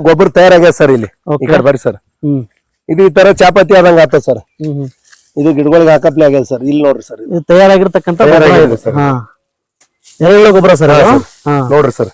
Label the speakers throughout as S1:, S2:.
S1: ಗೊಬ್ಬರ ತಯಾರಾಗ್ಯದ ಸರ್ ಇಲ್ಲಿ. ಈ. ಕಡೆ ಬರ್ರಿ ಸರ್.
S2: ಹ್ಮ್.
S1: ಇದು ಈ ತರ ಚಾಪತಿ ಆದಂಗ ಆತ ಸರ್.
S2: ಹ್ಮ್ ಹ್ಮ್.
S1: ಇದು ಗಿಡಗಳಿಗೆ ಹಾಕಪ್ಲೆ ಆಗ್ಯದ ಸರ್. ಇಲ್ಲಿ ನೋಡ್ರಿ ಸರ್ ಇದು.
S2: ತಯಾರಾಗಿರತಕ್ಕಂತ ತಯಾರಾಗಿರ್ತಕ್ಕಂಥ ಗೊಬ್ಬರ
S1: ತಯಾರಾಗಿದೆ ಸರ್.
S2: ಹಾ. ಎರೆಹುಳ ಗೊಬ್ಬರ ಸರ್ ಇದು? ಹಾ.
S1: ನೋಡ್ರಿ ಸರ್.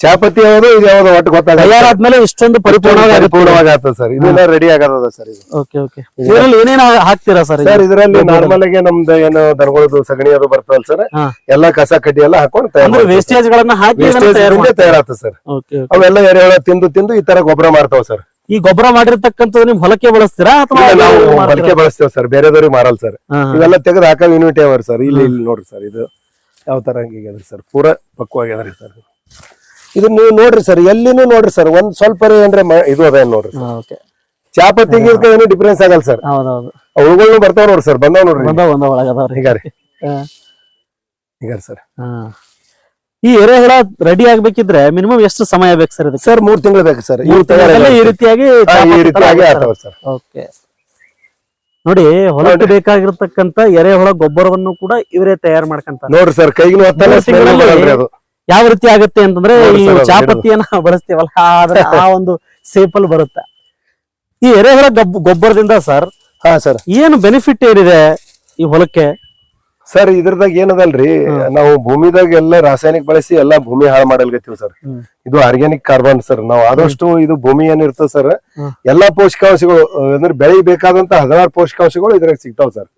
S1: ಚಾಪತಿ ಯಾವ್ದು ಇದು ಯಾವ್ದು ಒಟ್ಟು ಗೊತ್ತಾಗ
S2: ತಯಾರಾದ್ಮೇಲೆ ಇಷ್ಟೊಂದು ಪರಿಪೂರ್ಣವಾಗಿ ಆಗುತ್ತೆ
S1: ಪರಿಪೂರ್ಣವಾಗಿ ಆಗ್ತದೆ ಸರ್. ಇದೆಲ್ಲ ರೆಡಿ ಆಗದ ಸರ್ ಇದು.
S2: Okay okay. ಇದರಲ್ಲಿ ಏನೇನು ಹಾಕ್ತೀರಾ ಸರ್
S1: ಸರ್ ಇದರಲ್ಲಿ ನಾರ್ಮಲ್ ಆಗಿ ನಮ್ದು ಏನು ದನಗಳದು ಸಗಣಿ ಅದು ಬರ್ತದಲ್ಲ ಸರ್.
S2: ಹಾ.
S1: ಎಲ್ಲಾ ಕಸ ಕಡ್ಡಿ ಎಲ್ಲ ಹಾಕೊಂಡು
S2: ಅಂದ್ರೆ ವೇಸ್ಟೇಜ್ ಗಳನ್ನ ಹಾಕಿ ಇದನ್ನ ತಯಾರು?
S1: ತಯಾರಾಗ್ತದೆ ಸರ್.
S2: Okay okay.
S1: ಅವೆಲ್ಲ ಎರೆಹುಳ ತಿಂದು ತಿಂದು ಈ ತರ ಗೊಬ್ಬರ ಮಾಡ್ತಾವ ಸರ್.
S2: ಈ ಗೊಬ್ಬರ ಮಾಡಿರ್ತಕ್ಕಂಥದ್ದು ನಿಮ್ ಹೊಲಕ್ಕೆ ಬಳಸ್ತೀರಾ ಅಥವಾ
S1: ಇಲ್ಲ, ನಾವು
S2: ಹೊಲಕ್ಕೆ ಮಾಡ್ತೀರಾ?
S1: ಬಳಕೆ ಬಳಸ್ತೇವೆ ಸರ್. ಬೇರೆದವ್ರಿಗೆ ಮಾರಲ್ಲ ಸರ್.
S2: ಹಾ.
S1: ಇವೆಲ್ಲ ತೆಗೆದು ಹಾಕೋ ಯೂನಿಟ್ ಅವರ್ ಸರ್? ಇಲ್ಲಿ ಇಲ್ಲಿ ನೋಡ್ರಿ ಸರ್. ಇದು ಯಾವ ತರ ಆಗ್ಯದ್ರಿ ಸರ್. ಪೂರಾ ಪಕ್ವಾಗ್ಯದ್ರಿ ಸರ್. ಇದು ನೀವು ನೋಡ್ರಿ ಸರ್ ಎಲ್ಲಿನೂ ನೋಡ್ರಿ ಸರ್ ಒಂದ್ ಸ್ವಲ್ಪ ಏನ್ರೆ ಮ- ಇದು ಅದ ಏನ್ ನೋಡ್ರಿ
S2: ಓಕೆ
S1: ಚಾಪತ್ತಿಗೆ ಇದಕ್ಕೆ ಏನು ಡಿಫ್ರೆನ್ಸ್ ಆಗಲ್ಲ ಸರ್.
S2: ಹೌದೌದು.
S1: ಅವುಗಳು ಬರ್ತಾವ ನೋಡ್ರಿ ಸರ್ ಬಂದಾವ್ ನೋಡ್ರಿ.
S2: ಹೀಗಾರಿ ಒಂದ ಒಳಗದವ್ರಿ
S1: ಈಗ ರೀ. ಈಗ ಸರ್.
S2: ಈ ಎರೆಹುಳ ರೆಡಿ ಆಗ್ಬೇಕಿದ್ರೆ ಮಿನಿಮಮ್ ಎಷ್ಟು ಸಮಯ ಬೇಕು ಸರ್ ಇದಕ್ಕೆ?
S1: ಸರ್ ಮೂರ್ ತಿಂಗಳು ಬೇಕು ಸರ್. ಇವು
S2: ಈ ರೀತಿಯಾಗಿ
S1: ಈ ರೀತಿಯಾಗಿ ಆಗ್ತಾವ ಸರ್.
S2: ಓಕೆ ನೋಡಿ ಹೊಲಕ್ಕೆ ಬೇಕಾಗಿರ್ತಕ್ಕಂತ ಎರೆಹುಳ ಗೊಬ್ಬರವನ್ನು ಕೂಡ ಇವರೇ ತಯಾರು ಮಾಡ್ಕೊಂತಾರೆ.
S1: ನೋಡ್ರಿ ಸರ್ ಕೈಗಿನ ಹೊತ್ತಲ್ಲ
S2: ಮೂರ್ ತಿಂಗಳಲ್ಲಿ
S1: ಅದು.
S2: ಯಾವ ರೀತಿ ಆಗುತ್ತೆ ಅಂತಂದ್ರೆ ಈ ಚಾಪತ್ತಿಯನ್ನ ಬಳಸ್ತೀವಲ್ಲ ಆದ್ರೆ ಆ ಒಂದು ಸೇಪಲ್ ಬರುತ್ತೆ. ಈ ಎರೆಹುಳ ಹೊರ ಗೊಬ್ಬರದಿಂದ ಸರ್
S1: ಹಾ ಸರ್.
S2: ಏನು ಬೆನಿಫಿಟ್ ಏನಿದೆ ಈ ಹೊಲಕ್ಕೆ?
S1: ಸರ್ ಇದ್ರದಾಗ ಏನದಲ್ರಿ ನಾವು ಭೂಮಿದಾಗ ಎಲ್ಲ ರಾಸಾಯನಿಕ ಬಳಸಿ ಎಲ್ಲಾ ಭೂಮಿ ಹಾಳು ಮಾಡಲ್ಗತ್ತೀವಿ ಸರ್. ಇದು ಆರ್ಗ್ಯಾನಿಕ್ ಕಾರ್ಬನ್ ಸರ್. ನಾವು ಆದಷ್ಟು ಇದು ಭೂಮಿ ಏನಿರ್ತದ ಸರ್ ಎಲ್ಲಾ ಪೋಷಕಾಂಶಗಳು ಅಂದ್ರೆ ಬೆಳಿ ಬೇಕಾದಂತ ಹದಿನಾರು ಪೋಷಕಾಂಶಗಳು ಇದ್ರಾಗ ಸಿಗ್ತಾವ ಸರ್.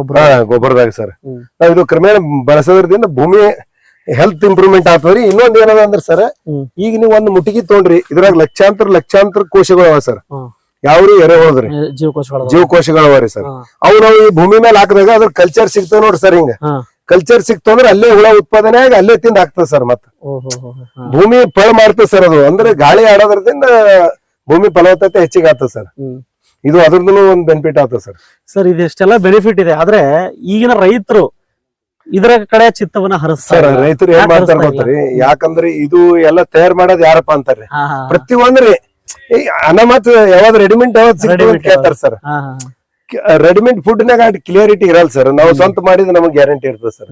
S2: ಗೊಬ್ಬರ.
S1: ಗೊಬ್ಬರದಾಗ ಸರ್.
S2: ನಾವು
S1: ನಾವ್ ಇದು ಕ್ರಮೇಣ ಬಳಸೋದ್ರಿಂದ ಭೂಮಿ ಹೆಲ್ತ್ ಇಂಪ್ರೂವ್ಮೆಂಟ್ ಆಗ್ತದ್ರಿ ಇನ್ನೊಂದ್ ಏನದ ಅಂದ್ರೆ ಸರ್. ಈಗ ನೀವು ಒಂದ್ ಮುಟ್ಟಿಗೆ ತೊಗೊಂಡ್ರಿ ಇದ್ರಾಗ ಲಕ್ಷಾಂತರ ಲಕ್ಷಾಂತರ ಕೋಶಗಳು ಅವ ಸರ್. ಯಾವ್ರಿ ಎರೆ
S2: ಜೀವಕೋಶಗಳು
S1: ಜೀವಕೋಶಗಳು ಅವ ರೀ ಸರ್.
S2: ಅವ್ರ
S1: ಅವು ನಾವು ಈ ಭೂಮಿ ಮೇಲೆ ಹಾಕಿದಾಗ ಅದ್ರ ಕಲ್ಚರ್ ಸಿಗ್ತಾವ ನೋಡ್ರಿ ಸರ್ ಹಿಂಗ. ಕಲ್ಚರ್ ಸಿಕ್ತು ಅಂದ್ರೆ ಅಲ್ಲೇ ಹುಳ ಉತ್ಪಾದನೆ ಆಗಿ ಅಲ್ಲೇ ತಿಂದ ಆಗ್ತದೆ ಸರ್ ಮತ್ತ. ಭೂಮಿ ಫಳ ಮಾಡ್ತದೆ ಸರ್ ಅದು. ಅಂದ್ರೆ ಗಾಳಿ ಆಡೋದ್ರಿಂದ ಭೂಮಿ ಫಲವತ್ತತೆ ಹೆಚ್ಚಿಗೆ ಆಗ್ತದೆ ಸರ್. ಇದು ಅದ್ರದ್ದು ಒಂದ್ ಬೆನಿಫಿಟ್ ಆಗ್ತದೆ ಸರ್.
S2: ಸರ್ ಇದೆಷ್ಟೆಲ್ಲ ಬೆನಿಫಿಟ್ ಇದೆ. ಆದ್ರೆ ಈಗಿನ ರೈತರು ಇದರ ಕಡೆ ಚಿತ್ತವನ್ನ ಹರಿಸ್ತಾರೆ
S1: ಸರ್ ರೈತರು ಏನ್ ಮಾಡ್ತಾರ ಗೊತ್ತ್ರಿ ಯಾಕಂದ್ರೆ ಇದು ಎಲ್ಲ ತಯಾರ್ ಮಾಡೋದ್ ಯಾರಪ್ಪ ಅಂತಾರೆ? ಪ್ರತಿ ಒಂದ್ರಿ ಅನಾಮತ್ ಯಾವ್ದು ರೆಡಿಮೇಡ್ ಯಾವ್ದು ಸಿಗ್ತದೆ ಕೇಳ್ತಾರ ಸರ್. ರೆಡಿಮೆಂಟ್ ಫುಡ್ ನಾಗ ಕ್ಲಿಯರಿಟಿ ಇರಲ್ಲ ಸರ್. ನಾವು ಸ್ವಂತ ಮಾಡಿದ್ರೆ ನಮಗೆ ಗ್ಯಾರಂಟಿ ಇರ್ತದೆ ಸರ್.